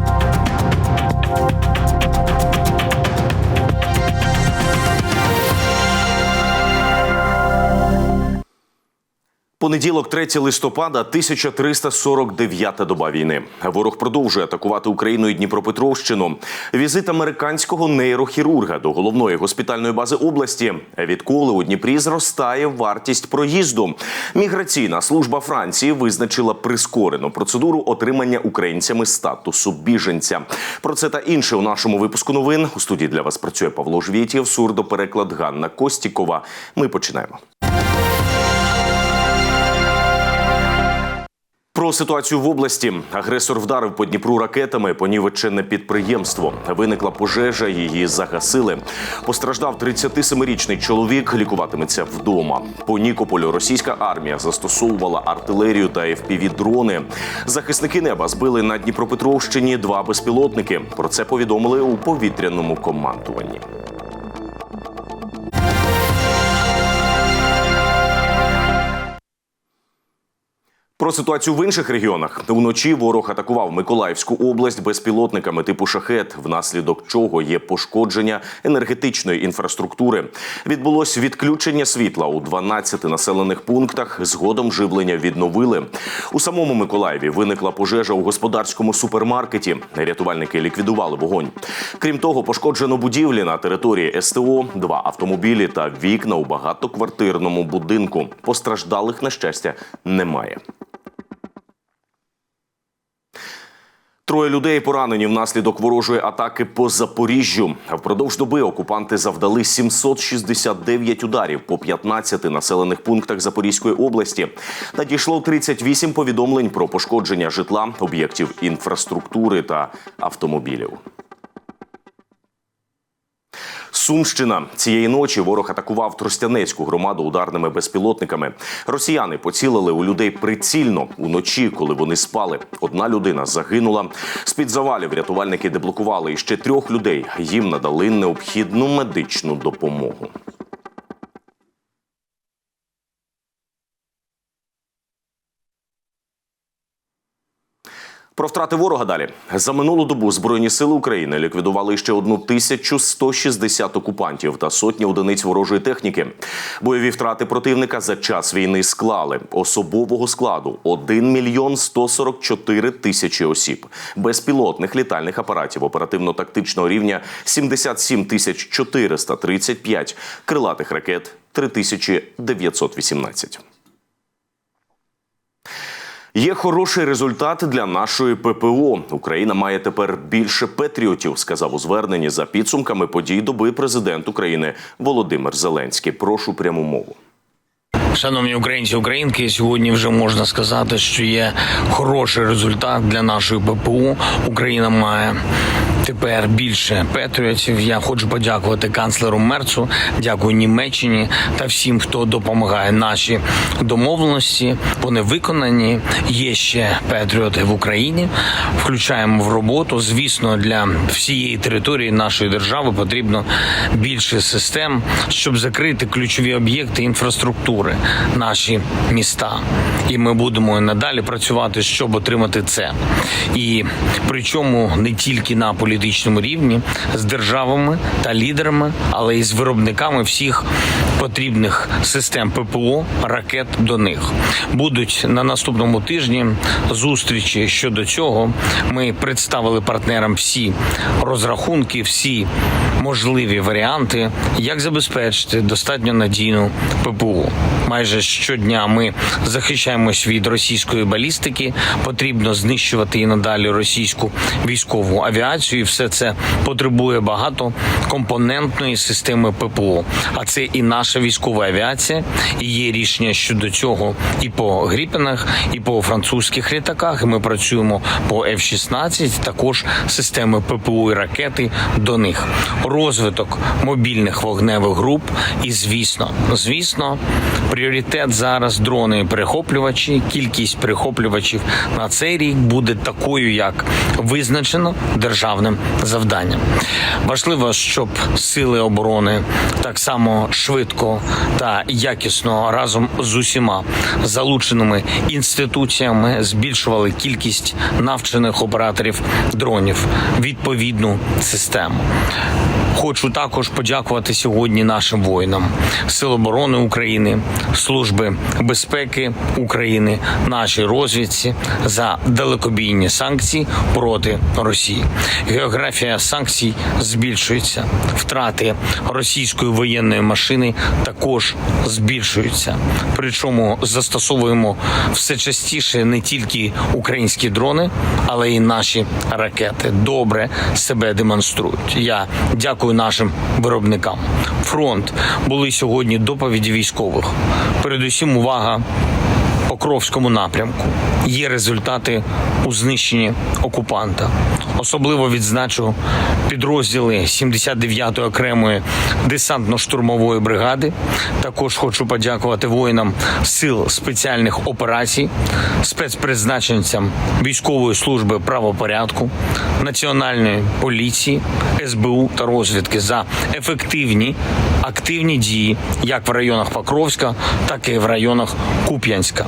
you Понеділок, 3 листопада, 1349 доба війни. Ворог продовжує атакувати Україну і Дніпропетровщину. Візит американського нейрохірурга до головної госпітальної бази області. Відколи у Дніпрі зростає вартість проїзду. Міграційна служба Франції визначила прискорену процедуру отримання українцями статусу біженця. Про це та інше у нашому випуску новин у студії для вас працює Павло Жвєтєв, сурдопереклад Ганна Костікова. Ми починаємо. Про ситуацію в області агресор вдарив по Дніпру ракетами, понівечене підприємство. Виникла пожежа, її загасили. Постраждав 37-річний чоловік, лікуватиметься вдома. По Нікополю російська армія застосовувала артилерію та fpv дрони. Захисники неба збили на Дніпропетровщині два безпілотники. Про це повідомили у повітряному командуванні. Про ситуацію в інших регіонах уночі ворог атакував Миколаївську область безпілотниками типу шахет, внаслідок чого є пошкодження енергетичної інфраструктури. Відбулось відключення світла у 12 населених пунктах. Згодом живлення відновили. У самому Миколаєві виникла пожежа у господарському супермаркеті. Рятувальники ліквідували вогонь. Крім того, пошкоджено будівлі на території СТО, два автомобілі та вікна у багатоквартирному будинку. Постраждалих на щастя немає. Троє людей поранені внаслідок ворожої атаки по Запоріжжю. Впродовж доби окупанти завдали 769 ударів по 15 населених пунктах Запорізької області. Надійшло 38 повідомлень про пошкодження житла, об'єктів інфраструктури та автомобілів. Сумщина цієї ночі ворог атакував Тростянецьку громаду ударними безпілотниками. Росіяни поцілили у людей прицільно уночі, коли вони спали. Одна людина загинула. З під завалів рятувальники деблокували і ще трьох людей. Їм надали необхідну медичну допомогу. Про втрати ворога далі за минулу добу збройні сили України ліквідували ще одну тисячу 160 окупантів та сотні одиниць ворожої техніки. Бойові втрати противника за час війни склали особового складу 1 мільйон 144 тисячі осіб, безпілотних літальних апаратів оперативно-тактичного рівня 77 тисяч 435, крилатих ракет 3918. Є хороший результат для нашої ППО. Україна має тепер більше патріотів, сказав у зверненні за підсумками подій доби президент України Володимир Зеленський. Прошу пряму мову. Шановні українці, українки, сьогодні вже можна сказати, що є хороший результат для нашої ППУ. Україна має тепер більше патріотів. Я хочу подякувати канцлеру Мерцу, дякую Німеччині та всім, хто допомагає наші домовленості. Вони виконані. Є ще патріоти в Україні. Включаємо в роботу. Звісно, для всієї території нашої держави потрібно більше систем, щоб закрити ключові об'єкти інфраструктури, наші міста. І ми будемо надалі працювати, щоб отримати це. І причому не тільки на політичному рівні з державами та лідерами, але і з виробниками всіх потрібних систем ППО, ракет до них. Будуть на наступному тижні зустрічі щодо цього. Ми представили партнерам всі розрахунки, всі можливі варіанти, як забезпечити достатньо надійну ППО. Майже щодня ми захищаємось від російської балістики. Потрібно знищувати і надалі російську військову авіацію. І все це потребує багатокомпонентної системи ППО. А це і наша військова авіація. І є рішення щодо цього і по Гріпінах, і по французьких літаках. Ми працюємо по F-16, також системи ППО і ракети до них. Розвиток мобільних вогневих груп. І звісно, звісно, пріоритет зараз дрони і перехоплювачі. Кількість перехоплювачів на цей рік буде такою, як визначено державним завданням. Важливо, щоб сили оборони так само швидко швидко та якісно разом з усіма залученими інституціями збільшували кількість навчених операторів дронів відповідну систему. Хочу також подякувати сьогодні нашим воїнам Сил оборони України, Служби безпеки України, нашій розвідці за далекобійні санкції проти Росії. Географія санкцій збільшується. Втрати російської воєнної машини також збільшуються. Причому застосовуємо все частіше не тільки українські дрони, але й наші ракети добре себе демонструють. Я дякую нашим виробникам. Фронт були сьогодні доповіді військових. Передусім, увага Покровському напрямку. Є результати у знищенні окупанта. Особливо відзначу підрозділи 79-ї окремої десантно-штурмової бригади. Також хочу подякувати воїнам сил спеціальних операцій, спецпризначенцям військової служби правопорядку, національної поліції, СБУ та розвідки за ефективні активні дії як в районах Покровська, так і в районах Куп'янська.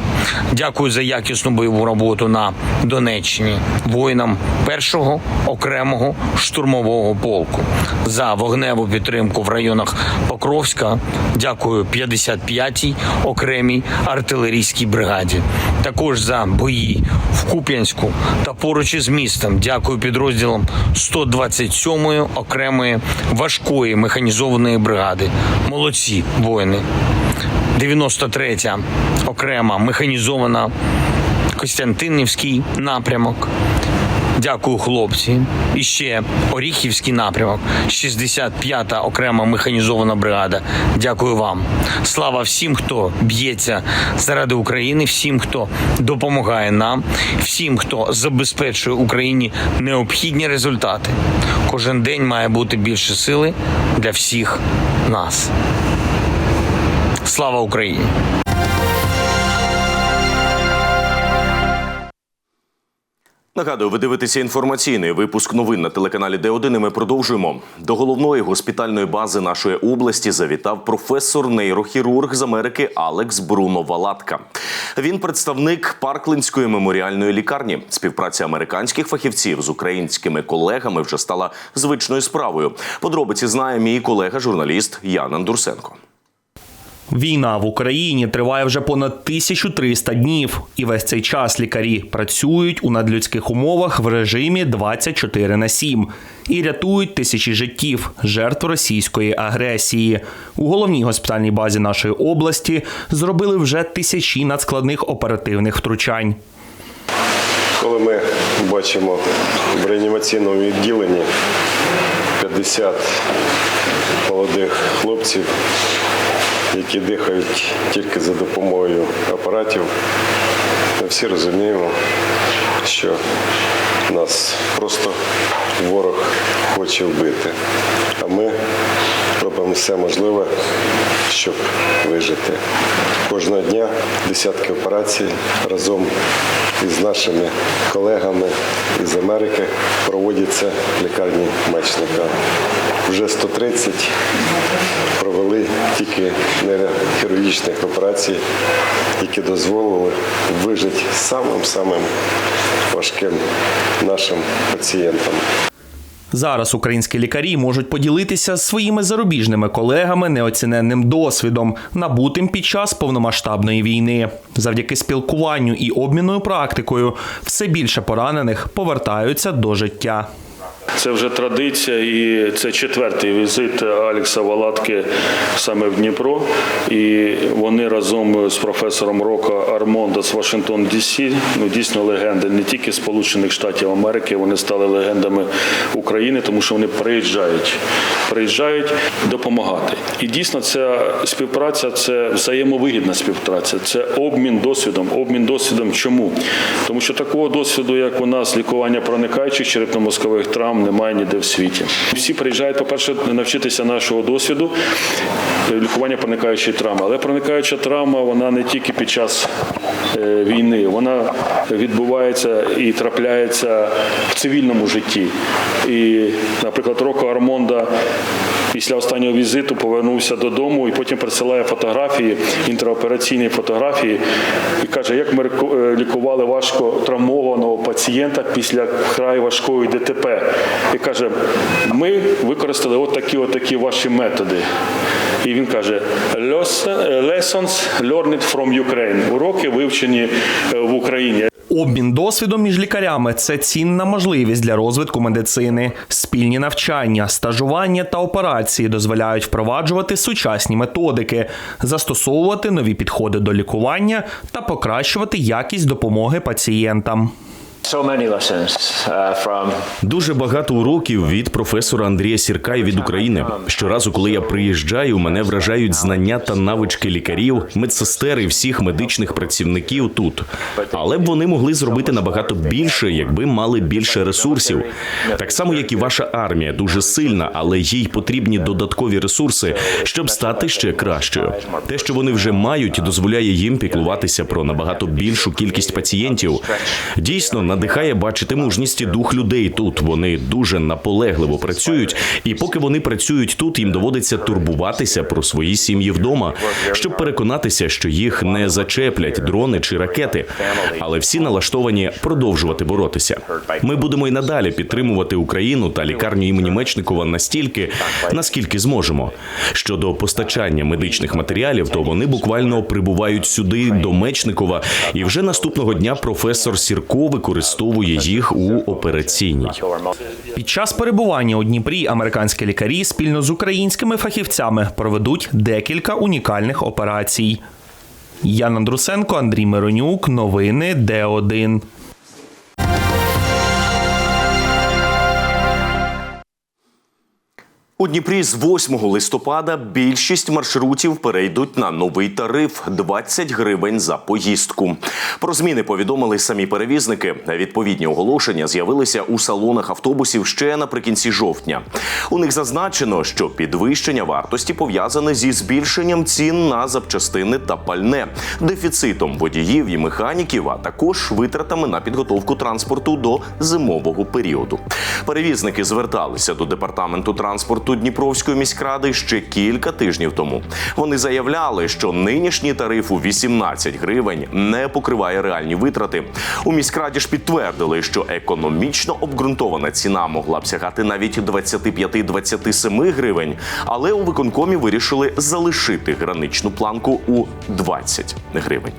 Дякую за якісну бойову роботу на Донеччині воїнам першого окремого штурмового полку за вогневу підтримку в районах Покровська. Дякую 55-й окремій артилерійській бригаді. Також за бої в Куп'янську та поруч із містом. Дякую підрозділам 127-ї окремої важкої механізованої бригади. Молодці воїни. 93-я окрема механізована Костянтинівський напрямок. Дякую, хлопці. І ще Оріхівський напрямок, 65-та окрема механізована бригада. Дякую вам. Слава всім, хто б'ється заради України, всім, хто допомагає нам, всім, хто забезпечує Україні необхідні результати. Кожен день має бути більше сили для всіх нас. Слава Україні! Нагадую, ви дивитеся інформаційний випуск новин на телеканалі Д1. і Ми продовжуємо. До головної госпітальної бази нашої області завітав професор нейрохірург з Америки Алекс Бруно Валатка. Він представник Парклинської меморіальної лікарні. Співпраця американських фахівців з українськими колегами вже стала звичною справою. Подробиці знає мій колега, журналіст Ян Андурсенко. Війна в Україні триває вже понад 1300 днів, і весь цей час лікарі працюють у надлюдських умовах в режимі 24 на 7 і рятують тисячі життів жертв російської агресії. У головній госпітальній базі нашої області зробили вже тисячі надскладних оперативних втручань. Коли ми бачимо в реанімаційному відділенні 50 молодих хлопців, які дихають тільки за допомогою апаратів, ми всі розуміємо, що нас просто ворог хоче вбити. А ми робимо все можливе, щоб вижити. Кожного дня десятки операцій разом із нашими колегами із Америки проводяться в лікарні Мечника. Вже 130 провели тільки нейрохірургічних операцій, які дозволили вижити самим-самим важким нашим пацієнтам. Зараз українські лікарі можуть поділитися з своїми зарубіжними колегами неоціненним досвідом, набутим під час повномасштабної війни. Завдяки спілкуванню і обмінною практикою все більше поранених повертаються до життя. Це вже традиція, і це четвертий візит Алекса Валатки саме в Дніпро. І вони разом з професором Рока Армондо з Вашингтон Дісі, ну дійсно легенди не тільки Сполучених Штатів Америки, вони стали легендами України, тому що вони приїжджають, приїжджають допомагати. І дійсно ця співпраця це взаємовигідна співпраця, це обмін досвідом. Обмін досвідом чому? Тому що такого досвіду, як у нас лікування проникаючих черепно-мозкових травм, немає ніде в світі. Всі приїжджають, по-перше, навчитися нашого досвіду лікування проникаючої травми. Але проникаюча травма вона не тільки під час е, війни, вона відбувається і трапляється в цивільному житті. І, наприклад, Роко Армонда після останнього візиту повернувся додому і потім присилає фотографії, інтраопераційні фотографії, і каже, як ми е, лікували важко травмованого пацієнта після вкрай важкої ДТП. І каже, ми використали от такі, от такі ваші методи. І він каже: «Lesson- Lessons learned from Ukraine. Уроки вивчені е, в Україні. Обмін досвідом між лікарями це цінна можливість для розвитку медицини. Спільні навчання, стажування та операції дозволяють впроваджувати сучасні методики, застосовувати нові підходи до лікування та покращувати якість допомоги пацієнтам. Uh, Дуже багато уроків від професора Андрія Сірка і від України. Щоразу, коли я приїжджаю, мене вражають знання та навички лікарів, медсестер і всіх медичних працівників тут. Але б вони могли зробити набагато більше, якби мали більше ресурсів. Так само, як і ваша армія, дуже сильна, але їй потрібні додаткові ресурси, щоб стати ще кращою. Те, що вони вже мають, дозволяє їм піклуватися про набагато більшу кількість пацієнтів. Дійсно, надихає бачити мужність і дух людей тут. Вони дуже наполегливо працюють, і поки вони працюють тут, їм доводиться турбуватися про свої сім'ї вдома, щоб переконатися, що їх не зачеплять дрони чи ракети. Але всі налаштовані продовжувати боротися. Ми будемо і надалі підтримувати Україну та лікарню імені Мечникова настільки, наскільки зможемо. Щодо постачання медичних матеріалів, то вони буквально прибувають сюди до Мечникова, і вже наступного дня професор Сірко використовує їх у операційній. Під час перебування у Дніпрі американські лікарі спільно з українськими фахівцями проведуть декілька унікальних операцій. Ян Андрусенко, Андрій Миронюк. Новини Д1. У Дніпрі з 8 листопада більшість маршрутів перейдуть на новий тариф 20 гривень за поїздку. Про зміни повідомили самі перевізники. Відповідні оголошення з'явилися у салонах автобусів ще наприкінці жовтня. У них зазначено, що підвищення вартості пов'язане зі збільшенням цін на запчастини та пальне, дефіцитом водіїв і механіків, а також витратами на підготовку транспорту до зимового періоду. Перевізники зверталися до департаменту транспорту Дніпровської міськради ще кілька тижнів тому. Вони заявляли, що нинішній тариф у 18 гривень не покриває реальні витрати. У міськраді ж підтвердили, що економічно обґрунтована ціна могла б сягати навіть 25-27 гривень, але у виконкомі вирішили залишити граничну планку у 20 гривень.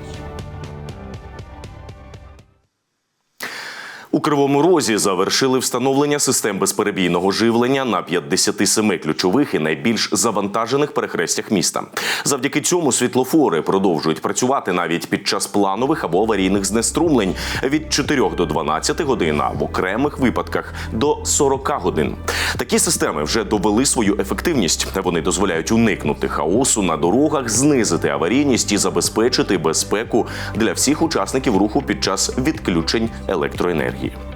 У Кривому Розі завершили встановлення систем безперебійного живлення на 57 ключових і найбільш завантажених перехрестях міста. Завдяки цьому світлофори продовжують працювати навіть під час планових або аварійних знеструмлень від 4 до 12 годин, а в окремих випадках до 40 годин. Такі системи вже довели свою ефективність. Вони дозволяють уникнути хаосу на дорогах, знизити аварійність і забезпечити безпеку для всіх учасників руху під час відключень електроенергії. Thank you.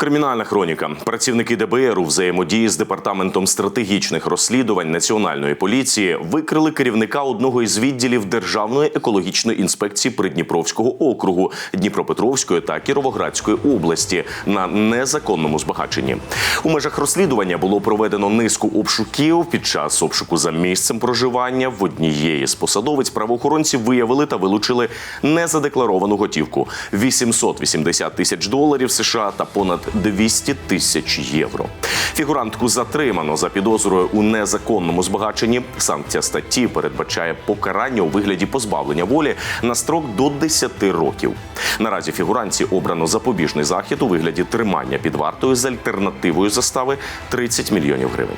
Кримінальна хроніка. Працівники ДБР у взаємодії з департаментом стратегічних розслідувань національної поліції викрили керівника одного із відділів Державної екологічної інспекції Придніпровського округу Дніпропетровської та Кіровоградської області на незаконному збагаченні. У межах розслідування було проведено низку обшуків. Під час обшуку за місцем проживання в однієї з посадовиць правоохоронці виявили та вилучили незадекларовану готівку 880 тисяч доларів США та понад 200 тисяч євро. Фігурантку затримано за підозрою у незаконному збагаченні. Санкція статті передбачає покарання у вигляді позбавлення волі на строк до 10 років. Наразі фігуранці обрано запобіжний захід у вигляді тримання під вартою з альтернативою застави 30 мільйонів гривень.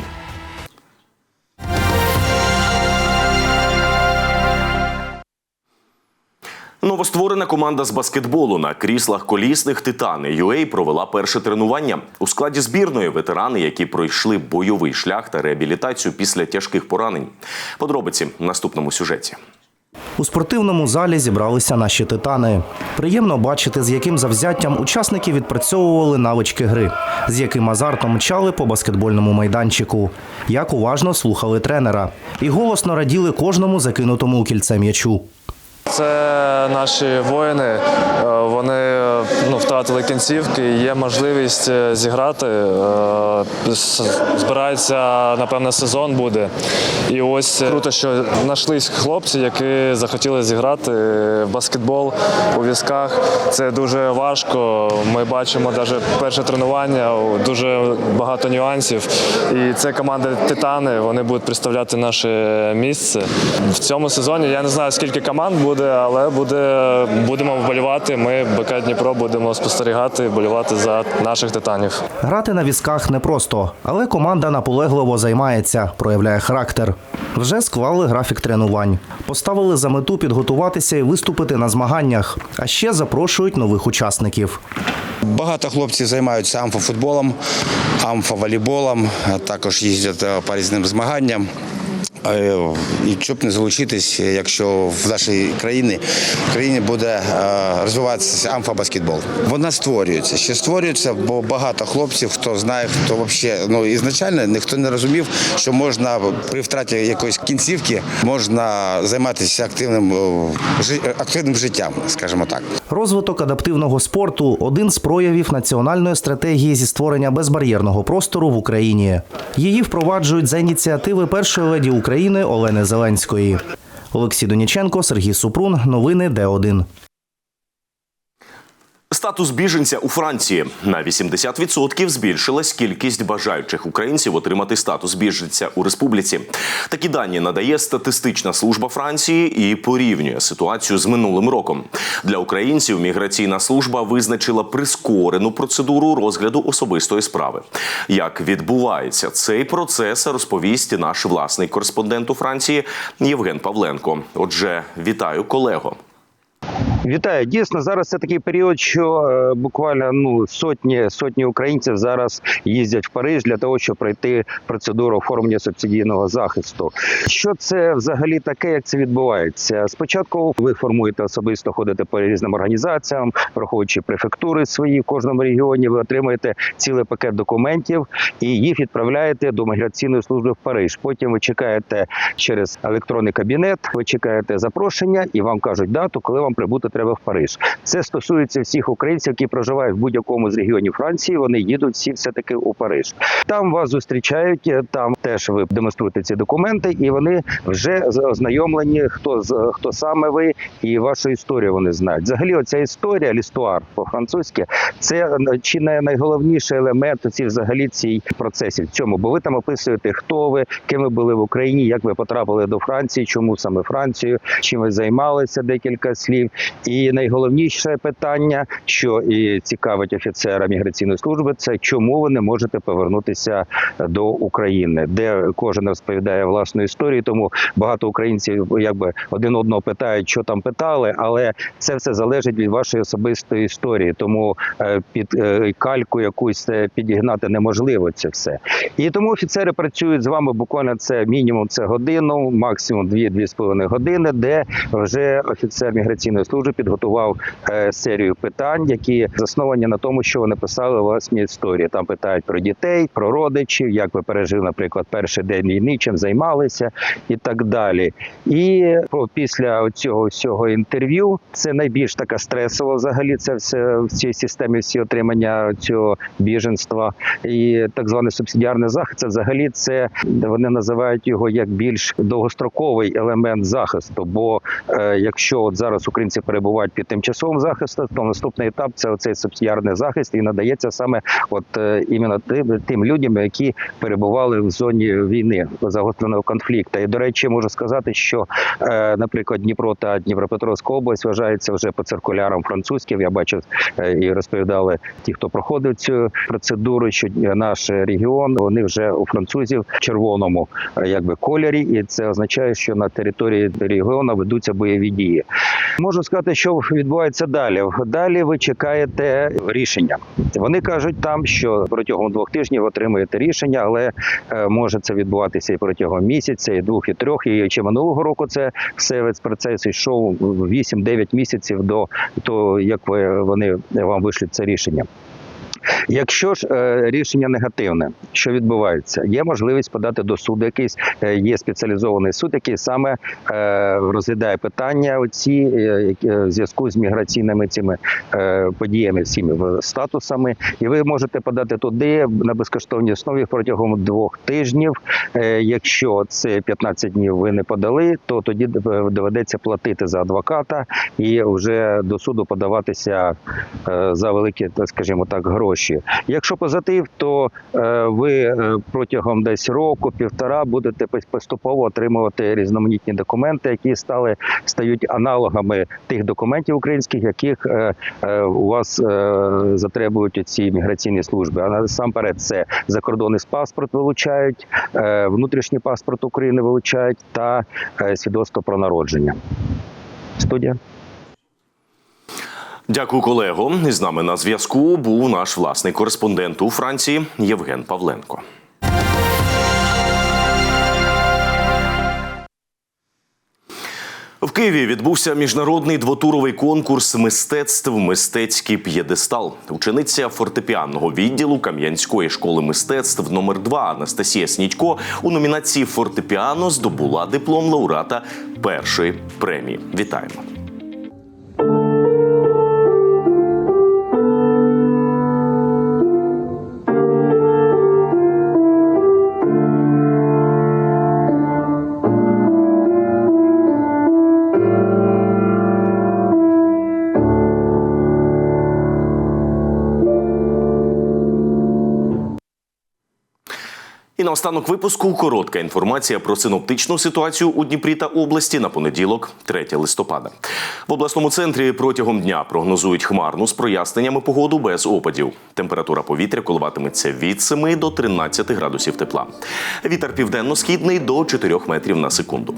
Новостворена команда з баскетболу на кріслах колісних титани UA провела перше тренування у складі збірної ветерани, які пройшли бойовий шлях та реабілітацію після тяжких поранень. Подробиці в наступному сюжеті. У спортивному залі зібралися наші титани. Приємно бачити, з яким завзяттям учасники відпрацьовували навички гри, з яким азартом мчали по баскетбольному майданчику, як уважно слухали тренера і голосно раділи кожному закинутому у кільце м'ячу. Це наші воїни. е, Вони е, ну, втратили кінцівки. Є можливість е, зіграти. Збирається, напевно, сезон буде. І ось круто, що знайшлись хлопці, які захотіли зіграти в баскетбол у візках. Це дуже важко. Ми бачимо навіть перше тренування, дуже багато нюансів. І це команда Титани. Вони будуть представляти наше місце в цьому сезоні. Я не знаю скільки команд буде, але буде будемо вболівати. Ми БК Дніпро будемо спостерігати і вболівати за наших титанів. Грати на візках непросто, але команда наполегливо займається, проявляє характер. Вже склали графік тренувань. Поставили за мету підготуватися і виступити на змаганнях, а ще запрошують нових учасників. Багато хлопців займаються амфофутболом, амфоволейболом, а також їздять е, по різним змаганням. Е, І щоб не залучитись, якщо в нашій країні в країні буде е, розвиватися амфобаскетбол. Вона створюється. Ще створюється, бо багато хлопців, хто знає, хто взагалі ну ізначально ніхто не розумів, що можна при втраті якоїсь кінцівки можна займатися активним е, активним життям, скажімо так. Розвиток адаптивного спорту один з проявів національної стратегії зі створення безбар'єрного простору в Україні. Її впроваджують за ініціативи першої леді України Олени Зеленської. Олексій Доніченко, Сергій Супрун. Новини Д1. Статус біженця у Франції на 80% збільшилась кількість бажаючих українців отримати статус біженця у республіці. Такі дані надає статистична служба Франції і порівнює ситуацію з минулим роком. Для українців міграційна служба визначила прискорену процедуру розгляду особистої справи. Як відбувається цей процес, розповість наш власний кореспондент у Франції Євген Павленко. Отже, вітаю колего. Вітаю. Дійсно, зараз це такий період, що е, буквально ну сотні сотні українців зараз їздять в Париж для того, щоб пройти процедуру оформлення субсидійного захисту. Що це взагалі таке, як це відбувається? Спочатку ви формуєте особисто, ходите по різним організаціям, враховуючи префектури свої в кожному регіоні. Ви отримуєте цілий пакет документів і їх відправляєте до міграційної служби в Париж. Потім ви чекаєте через електронний кабінет, ви чекаєте запрошення, і вам кажуть дату, коли вам прибути треба в Париж. Це стосується всіх українців, які проживають в будь-якому з регіонів Франції. Вони їдуть всі все таки у Париж. Там вас зустрічають. Там теж ви демонструєте ці документи, і вони вже ознайомлені, хто з хто саме ви і вашу історію вони знають. Взагалі, оця історія, лістуар по-французьки, це чи не найголовніший елемент ці взагалі цій процесі в цьому, бо ви там описуєте, хто ви, ким ви були в Україні, як ви потрапили до Франції, чому саме Францію, чим ви займалися, декілька слів. І найголовніше питання, що і цікавить офіцера міграційної служби, це чому ви не можете повернутися до України, де кожен розповідає власну історію. Тому багато українців якби один одного питають, що там питали, але це все залежить від вашої особистої історії. Тому е, під е, кальку якусь е, підігнати неможливо це все. І тому офіцери працюють з вами буквально це мінімум це годину, максимум дві-дві з половиною години, де вже офіцер міграційної служби підготував е, серію питань, які засновані на тому, що вони писали власні історії. Там питають про дітей, про родичів, як ви пережили, наприклад, перший день війни, чим займалися, і так далі. І після цього всього інтерв'ю це найбільш така стресова взагалі. Це все в цій системі всі отримання цього біженства і так званий субсидіарний захист. Це взагалі це вони називають його як більш довгостроковий елемент захисту. Бо е, якщо от зараз українці перебувають під тимчасовим захистом, то наступний етап це оцей субсидіарний захист і надається саме от е, іменно тим, тим людям, які перебували в зоні війни загостреного конфлікту. І до речі, можу сказати, що, е, наприклад, Дніпро та Дніпропетровська область вважається вже по циркулярам французьким. Я бачив е, і розповідали ті, хто проходив цю процедуру, що наш регіон вони вже у французів в червоному якби кольорі, і це означає, що на території регіону ведуться бойові дії. Можу сказати, що відбувається далі. Далі ви чекаєте рішення. Вони кажуть там, що протягом двох тижнів отримуєте рішення, але е, може це відбуватися і протягом місяця, і двох, і трьох. І чи минулого року це все весь процес йшов 8-9 місяців до того, як ви вони вам вийшли це рішення. Якщо ж е, рішення негативне, що відбувається, є можливість подати до суду якийсь, е, є спеціалізований суд, який саме е, розглядає питання оці в зв'язку з міграційними цими подіями, всіми статусами, і ви можете подати туди на безкоштовній основі протягом двох тижнів. Якщо це 15 днів ви не подали, то тоді доведеться платити за адвоката і вже до суду подаватися за великі, скажімо так, гроші. Якщо позитив, то е, ви е, протягом десь року, півтора будете поступово отримувати різноманітні документи, які стали стають аналогами тих документів українських, яких е, у вас затребують ці міграційні служби. А насамперед це закордонний паспорт вилучають, внутрішній паспорт України вилучають та свідоцтво про народження. Студія. Дякую, колего. З нами на зв'язку був наш власний кореспондент у Франції Євген Павленко. В Києві відбувся міжнародний двотуровий конкурс мистецтв Мистецький п'єдестал. Учениця фортепіанного відділу Кам'янської школи мистецтв номер 2 Анастасія Снідько у номінації Фортепіано здобула диплом лауреата першої премії. Вітаємо! Наостанок випуску коротка інформація про синоптичну ситуацію у Дніпрі та області на понеділок, 3 листопада. В обласному центрі протягом дня прогнозують хмарну з проясненнями погоду без опадів. Температура повітря коливатиметься від 7 до 13 градусів тепла. Вітер південно-східний до 4 метрів на секунду.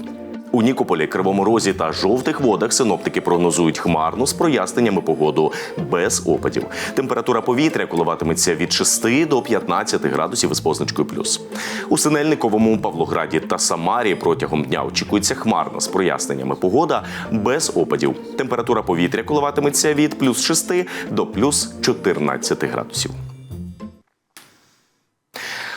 У Нікополі, Кривому Розі та жовтих водах синоптики прогнозують хмарну з проясненнями погоду без опадів. Температура повітря коливатиметься від 6 до 15 градусів із позначкою плюс. У Синельниковому, Павлограді та Самарі протягом дня очікується хмарна з проясненнями погода без опадів. Температура повітря коливатиметься від плюс 6 до плюс 14 градусів.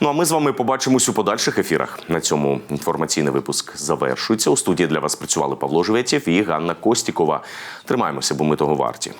Ну а ми з вами побачимось у подальших ефірах. На цьому інформаційний випуск завершується. У студії для вас працювали Павло Живетєв і Ганна Костікова. Тримаємося, бо ми того варті.